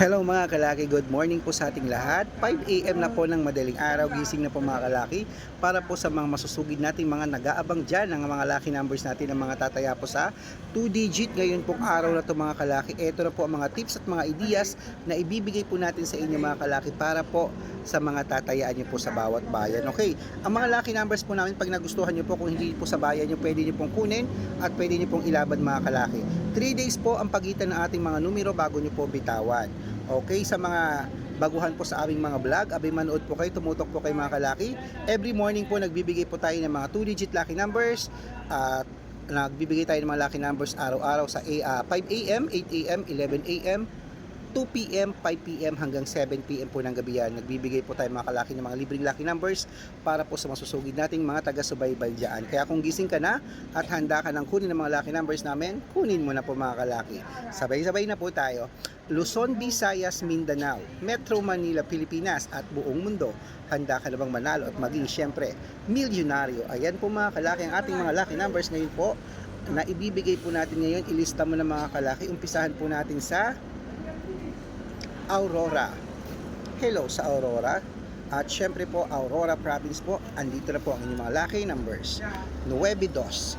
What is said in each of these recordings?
Hello mga kalaki, good morning po sa ating lahat. 5am na po ng madaling araw, gising na po mga kalaki para po sa mga masusugid nating mga nag-aabang dyan ng mga lucky numbers natin ng mga tataya po sa 2 digit ngayon pong araw na to mga kalaki. Ito na po ang mga tips at mga ideas na ibibigay po natin sa inyo mga kalaki para po sa mga tatayaan nyo po sa bawat bayan. Okay, ang mga lucky numbers po namin pag nagustuhan nyo po kung hindi po sa bayan nyo, pwede nyo pong kunin at pwede nyo pong ilaban mga kalaki. 3 days po ang pagitan ng ating mga numero bago nyo po bitawan. Okay, sa mga baguhan po sa aming mga vlog, abay manood po kayo, tumutok po kayo mga kalaki. Every morning po nagbibigay po tayo ng mga 2-digit lucky numbers at nagbibigay tayo ng mga lucky numbers araw-araw sa ah, 5 a.m., 8 a.m., 11 a.m., 2 p.m., 5 p.m. hanggang 7 p.m. po ng gabi yan. Nagbibigay po tayo mga kalaki ng mga libreng lucky numbers para po sa masusugid nating mga taga-subaybay dyan. Kaya kung gising ka na at handa ka ng kunin ng mga lucky numbers namin, kunin mo na po mga kalaki. Sabay-sabay na po tayo. Luzon, Visayas, Mindanao, Metro Manila, Pilipinas at buong mundo. Handa ka na bang manalo at maging syempre milyonaryo? Ayan po mga kalaki ang ating mga lucky numbers ngayon po na ibibigay po natin ngayon. Ilista mo na mga kalaki. Umpisahan po natin sa Aurora. Hello sa Aurora. At syempre po, Aurora Province po, andito na po ang inyong mga lucky numbers. 92.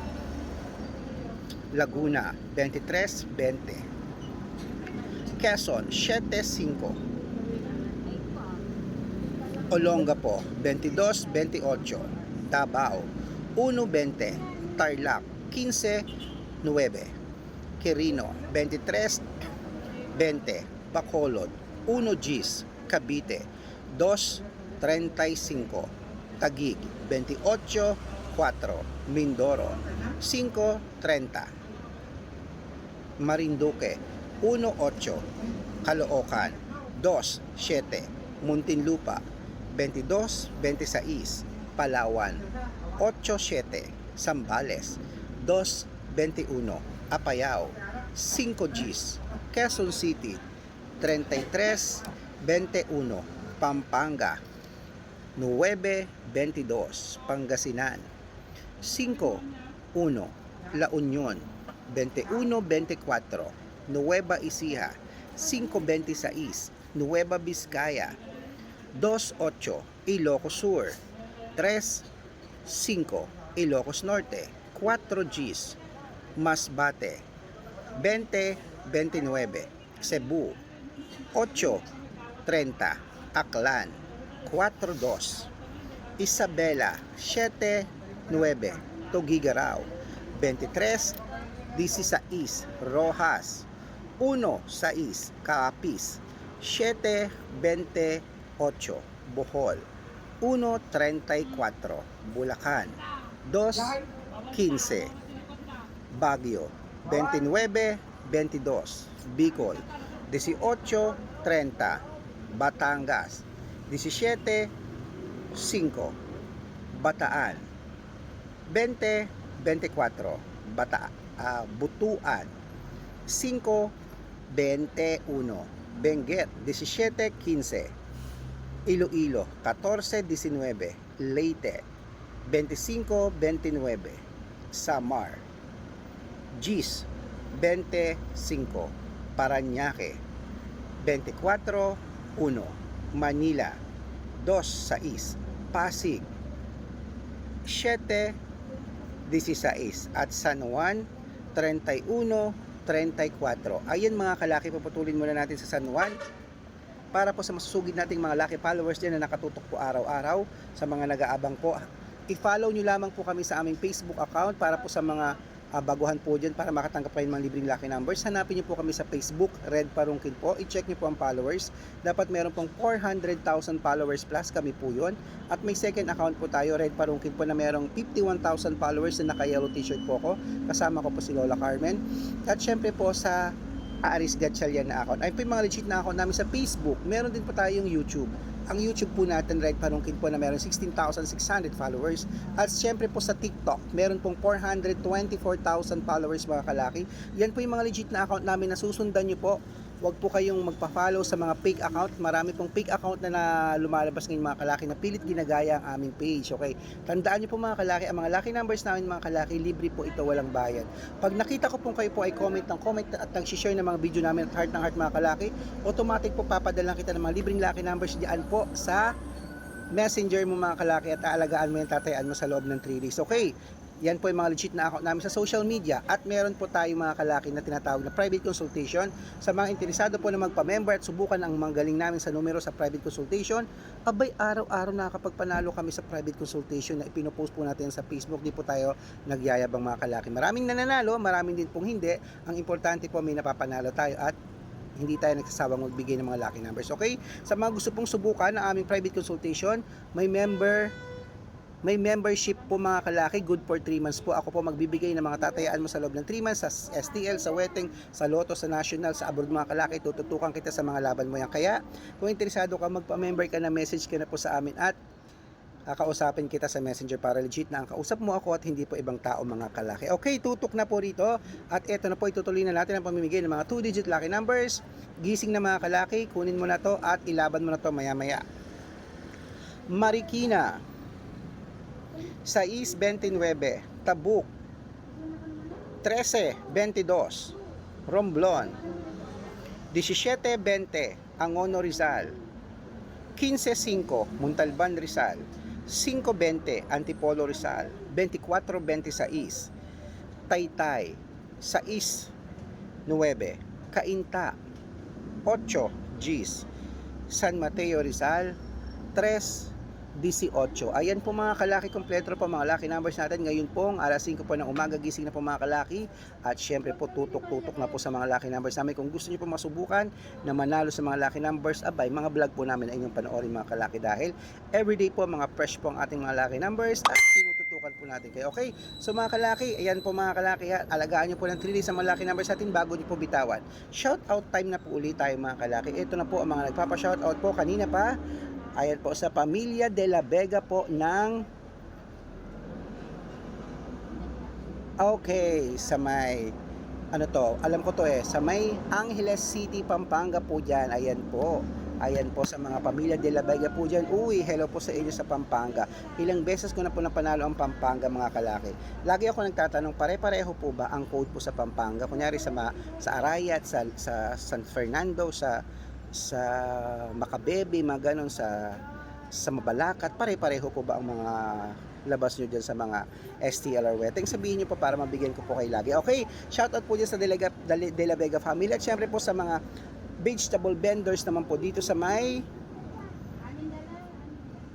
Laguna, 23-20. Quezon, 7-5. Olonga po, 22-28. Davao, 1-20. Tarlac, 15-9. Quirino, 23-20. Bacolod, 1 Gs, Cavite, 2.35, Taguig, 28.4, Mindoro, 5.30, Marinduque, 1.8, Caloocan, 2.7, Muntinlupa, 22.26, Palawan, 8.7, Zambales, 2.21, Apayao, 5 Gs, Quezon City, 33-21 Pampanga. 9-22 Pangasinan. 5-1 La Union 21-24 Nueva Ecija. 5-26 Nueva Vizcaya. 2-8 Ilocos Sur. 3-5 Ilocos Norte. 4 Gs Masbate. 20-29 Cebu 8.30 Aklan 4.2 Isabela 7.9 Tugigaraw 23.16 Rojas 1.6 Capiz 7.28 Bohol 1.34 Bulacan 2.15 Baguio 29.22 Bicol 18.30 Batangas. 17.5 Bataan. 20.24 Bata ah, Butuan. 5.21 Benguet. 17.15 Iloilo. 14.19 Leyte. 25.29 Samar. Gis 25 Paranaque 24-1 Manila 2-6 Pasig 7-16 at San Juan 31-34 Ayan mga kalaki, paputulin muna natin sa San Juan para po sa masusugid nating mga lucky followers din na nakatutok po araw-araw sa mga nag-aabang po. I-follow nyo lamang po kami sa aming Facebook account para po sa mga ah, baguhan po dyan para makatanggap kayo ng mga libreng lucky numbers. Hanapin nyo po kami sa Facebook, Red Parungkin po. I-check nyo po ang followers. Dapat meron pong 400,000 followers plus kami po yun. At may second account po tayo, Red Parungkin po na merong 51,000 followers na naka-yellow t-shirt po ko. Kasama ko po si Lola Carmen. At syempre po sa Aris Gatchalian na account. Ay po yung mga legit na account namin sa Facebook. Meron din po tayong YouTube. Ang YouTube po natin, Red Parungkin po na meron 16,600 followers. At syempre po sa TikTok, meron pong 424,000 followers mga kalaki. Yan po yung mga legit na account namin na susundan nyo po Huwag po kayong magpa-follow sa mga fake account. Marami pong fake account na, na lumalabas ngayon mga kalaki na pilit ginagaya ang aming page. Okay? Tandaan niyo po mga kalaki, ang mga lucky numbers namin mga kalaki, libre po ito, walang bayad. Pag nakita ko pong kayo po ay comment ng comment at nag-share ng mga video namin at heart ng heart mga kalaki, automatic po papadalang kita ng mga libreng lucky numbers diyan po sa messenger mo mga kalaki at aalagaan mo yung tatayaan mo sa loob ng 3 days. Okay? Yan po yung mga legit na account namin sa social media at meron po tayo mga kalaki na tinatawag na private consultation sa mga interesado po na magpa-member at subukan ang mga galing namin sa numero sa private consultation abay araw-araw nakakapagpanalo kami sa private consultation na ipinopost po natin sa Facebook di po tayo nagyayabang mga kalaki maraming nananalo maraming din pong hindi ang importante po may napapanalo tayo at hindi tayo nagsasawang magbigay ng mga lucky numbers. Okay? Sa mga gusto pong subukan ng aming private consultation, may member may membership po mga kalaki, good for 3 months po. Ako po magbibigay ng mga tatayaan mo sa loob ng 3 months sa STL, sa Weteng, sa Lotto, sa National, sa abroad mga kalaki. Tututukan kita sa mga laban mo yan. Kaya, kung interesado ka, magpa-member ka na, message ka na po sa amin at kakausapin kita sa messenger para legit na ang kausap mo ako at hindi po ibang tao mga kalaki. Okay, tutok na po rito at eto na po itutuloy na natin ang pamimigay ng mga 2 digit lucky numbers. Gising na mga kalaki, kunin mo na to at ilaban mo na to maya maya. Marikina 6.29 Tabuk. 13.22 Romblon. 17.20 Angono Rizal. 15.5 Montalban Rizal. 5.20 Antipolo Rizal. 24.26 Taytay 6.9 Cainta 8 Gis. San Mateo Rizal 3 18. Ayan po mga kalaki kompleto po mga lucky numbers natin. Ngayon pong alas 5 po ng umaga gising na po mga kalaki. At syempre po tutok-tutok na po sa mga lucky numbers namin. Kung gusto niyo po masubukan na manalo sa mga lucky numbers, abay mga vlog po namin ay inyong panoorin mga kalaki dahil everyday po mga fresh po ang ating mga lucky numbers at tinututukan po natin kayo. Okay? So mga kalaki, ayan po mga kalaki, alagaan niyo po ng 3 days sa mga lucky numbers natin bago niyo po bitawan. Shout out time na po ulit tayo mga kalaki. Ito na po ang mga nagpapa-shout out po kanina pa Ayan po sa pamilya de la Vega po ng Okay, sa may ano to, alam ko to eh, sa may Angeles City, Pampanga po dyan, ayan po. Ayan po sa mga pamilya de la Vega po dyan. Uy, hello po sa inyo sa Pampanga. Ilang beses ko na po napanalo ang Pampanga mga kalaki. Lagi ako nagtatanong, pare-pareho po ba ang code po sa Pampanga? Kunyari sa, ma, sa Arayat, sa, sa San Fernando, sa sa Makabebe, mga ganon sa sa Mabalacat, pare-pareho po ba ang mga labas nyo dyan sa mga STLR Weteng? Sabihin nyo po para mabigyan ko po kayo lagi. Okay, shoutout po dyan sa Dele- De La Vega family at syempre po sa mga vegetable vendors naman po dito sa may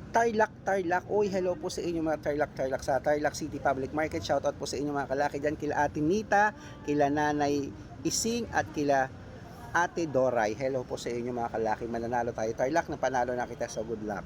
Tarlac, Tarlac. Oy, hello po sa inyo mga Tarlac, Tarlac sa Tarlac City Public Market. Shoutout po sa inyo mga kalaki dyan. Kila Ate Nita, kila Nanay Ising at kila Ate Doray. Hello po sa inyo mga kalaki. Mananalo tayo. Tarlac na panalo na kita. So good luck.